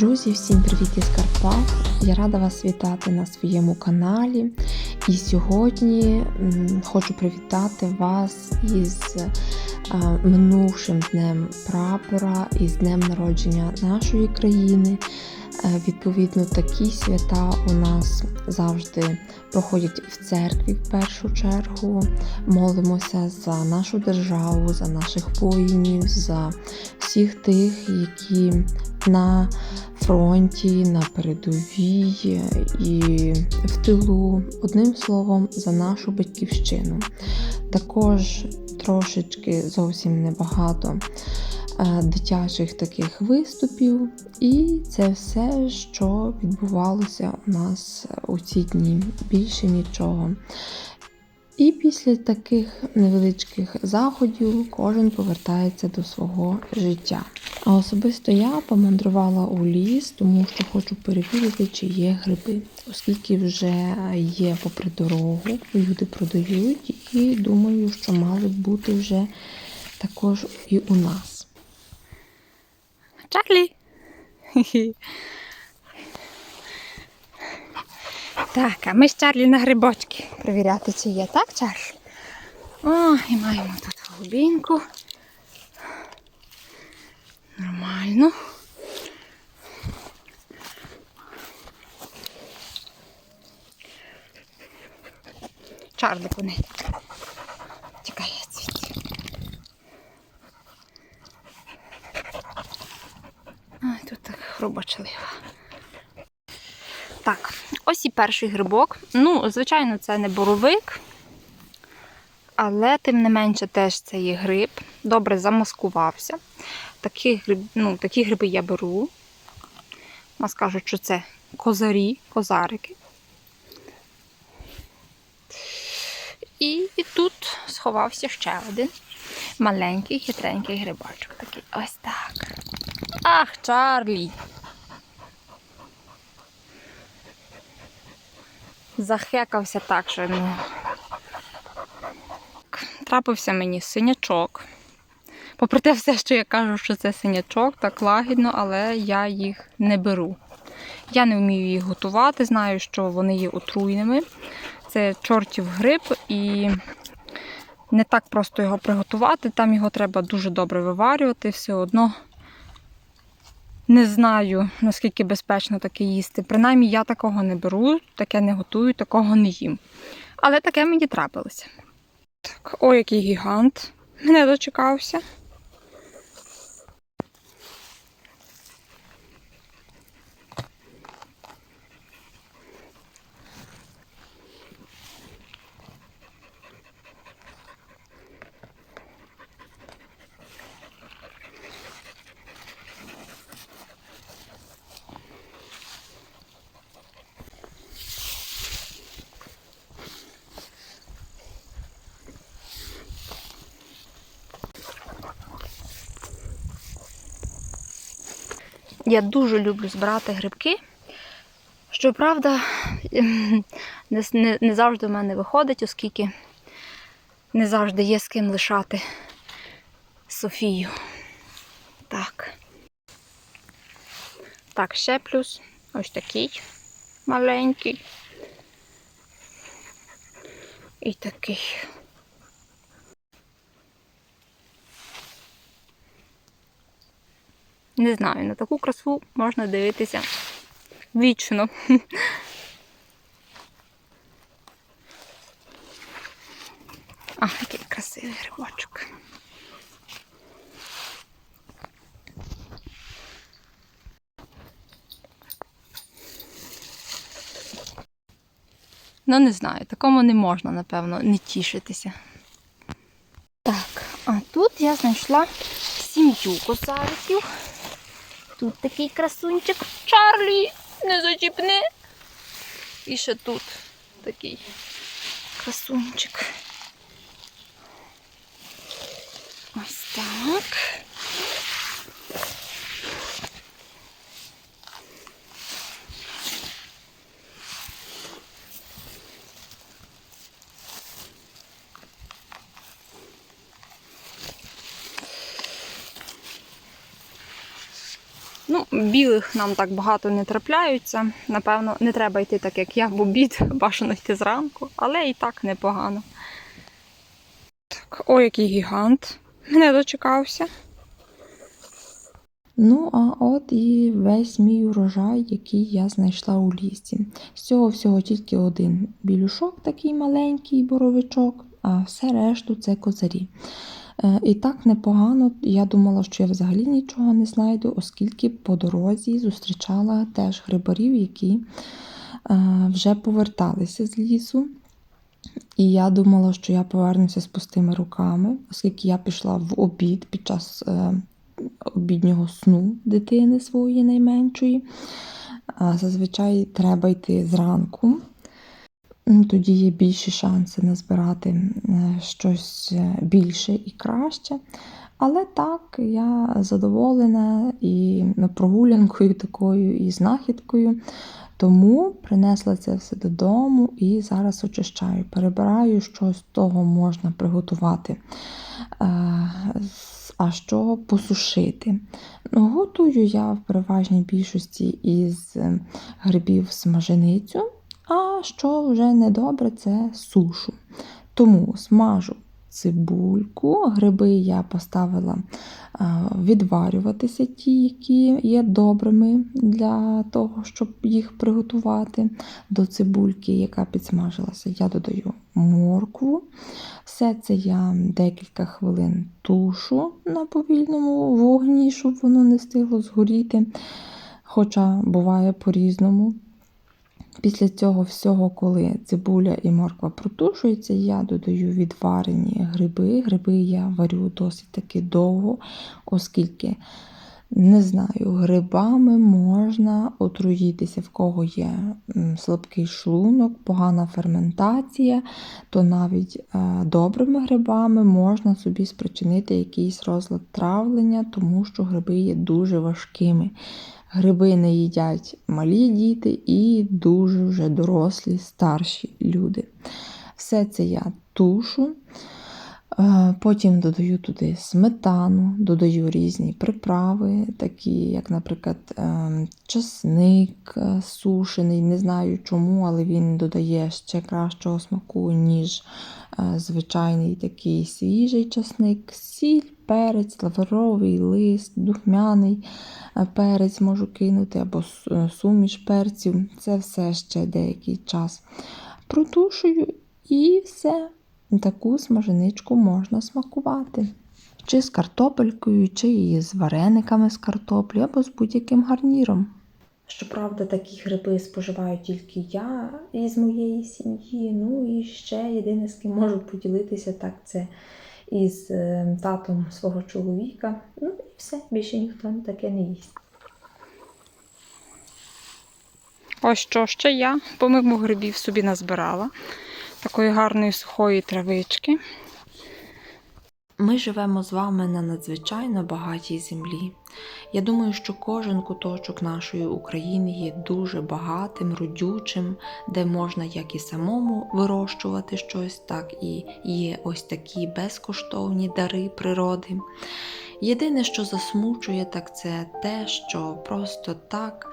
Друзі, всім привіт із Карпат! Я рада вас вітати на своєму каналі. І сьогодні хочу привітати вас із е, минувшим днем прапора із днем народження нашої країни. Е, Відповідно, такі свята у нас завжди проходять в церкві в першу чергу. Молимося за нашу державу, за наших воїнів, за всіх тих, які на фронті, на передовій і в тилу. Одним словом, за нашу батьківщину. Також трошечки зовсім небагато е, дитячих таких виступів, і це все, що відбувалося у нас у ці дні. Більше нічого. І після таких невеличких заходів кожен повертається до свого життя. А особисто я помандрувала у ліс, тому що хочу перевірити, чи є гриби, оскільки вже є попри дорогу, люди продають, і думаю, що мали б бути вже також і у нас. Чарлі. Так, а ми з Чарлі на грибочки перевіряти, чи є, так, Чарлі? О, і маємо тут голубінку. Нормально. Чарлі. Тікає хрубочлива. Так, ось і перший грибок. Ну, звичайно, це не боровик, але тим не менше теж це є гриб. Добре замаскувався. Такі, гриб, ну, такі гриби я беру. У нас кажуть, що це козарі, козарики. І, і тут сховався ще один маленький хитренький грибочок. Такий ось так. Ах, Чарлі! Захекався так, що ну. Трапився мені синячок. Попри те все, що я кажу, що це синячок, так лагідно, але я їх не беру. Я не вмію їх готувати, знаю, що вони є отруйними. Це чортів гриб і не так просто його приготувати. Там його треба дуже добре виварювати, все одно не знаю, наскільки безпечно таке їсти. Принаймні, я такого не беру, таке не готую, такого не їм. Але таке мені трапилося. Так, о, який гігант. Мене дочекався. Я дуже люблю збирати грибки. Щоправда, не, не, завжди в мене виходить, оскільки не завжди є з ким лишати Софію. Так. Так, ще плюс ось такий маленький. І такий. Не знаю, на таку красу можна дивитися вічно. А, який красивий грибочок. Ну, не знаю, такому не можна, напевно, не тішитися. Так, а тут я знайшла сім'ю косариків. Тут такий красунчик Чарлі, не зачіпни. І ще тут такий красунчик. Ось так. Ну, білих нам так багато не трапляються. Напевно, не треба йти так, як я, бо бід бажано йти зранку, але і так непогано. Так, ой, який гігант. Мене дочекався. Ну, а от і весь мій урожай, який я знайшла у лісі. З цього всього тільки один білюшок, такий маленький боровичок, а все решту це козарі. Е, І так непогано. Я думала, що я взагалі нічого не знайду, оскільки по дорозі зустрічала теж грибарів, які е, вже поверталися з лісу. І я думала, що я повернуся з пустими руками, оскільки я пішла в обід під час е, обіднього сну дитини своєї найменшої. Зазвичай треба йти зранку. М, Тоді є більші шанси назбирати е, щось е, більше і краще. Але так, я задоволена і прогулянкою такою, і знахідкою. Тому принесла це все додому і зараз очищаю. Перебираю, що з того можна приготувати, е, а що посушити. Ну, готую я в переважній більшості із грибів смаженицю, а що вже недобре, це сушу. Тому смажу цибульку, гриби я поставила відварюватися, ті, які є добрими для того, щоб їх приготувати. До цибульки, яка підсмажилася, я додаю моркву. Все це я декілька хвилин тушу на повільному вогні, щоб воно не встигло згоріти. Хоча буває по-різному. Після цього всього, коли цибуля і морква протушуються, я додаю відварені гриби. Гриби я варю досить таки довго, оскільки, не знаю, грибами можна отруїтися, в кого є слабкий шлунок, погана ферментація, то навіть е, добрими грибами можна собі спричинити якийсь розлад травлення, тому що гриби є дуже важкими. Гриби не їдять малі діти і дуже вже дорослі старші люди. Все це я тушу. Е, Потім додаю туди сметану, додаю різні приправи, такі як, наприклад, е, часник е, сушений. Не знаю чому, але він додає ще кращого смаку, ніж звичайний такий свіжий часник, сіль, перець, лавровий лист, духмяний перець можу кинути або суміш перців. Це все ще деякий час протушую і все. Таку смаженичку можна смакувати. Чи з картопелькою, чи і з варениками з картоплі, або з будь-яким гарніром. Щоправда, такі гриби споживаю тільки я із моєї сім'ї. Ну і ще єдине, з ким можу поділитися, так це із е, татом свого чоловіка. Ну і все, більше ніхто таке не їсть. Ось що ще я помимо грибів собі назбирала. Такої гарної сухої травички. Ми живемо з вами на надзвичайно багатій землі. Я думаю, що кожен куточок нашої України є дуже багатим, родючим, де можна як і самому вирощувати щось, так і є ось такі безкоштовні дари природи. Єдине, що засмучує, так це те, що просто так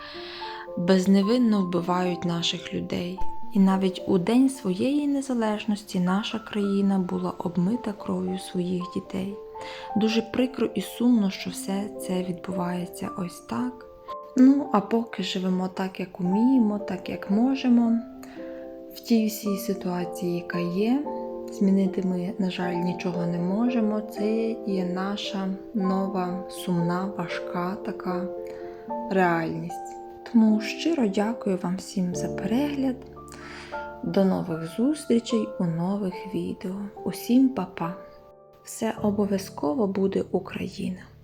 безневинно вбивають наших людей. І навіть у день своєї незалежності наша країна була обмита кров'ю своїх дітей. Дуже прикро і сумно, що все це відбувається ось так. Ну, а поки живемо так, як уміємо, так як можемо, в тій всій ситуації, яка є. Змінити ми, на жаль, нічого не можемо. Це є наша нова, сумна, важка така реальність. Тому щиро дякую вам всім за перегляд. До нових зустрічей у нових відео. Усім па-па! Все обов'язково буде Україна!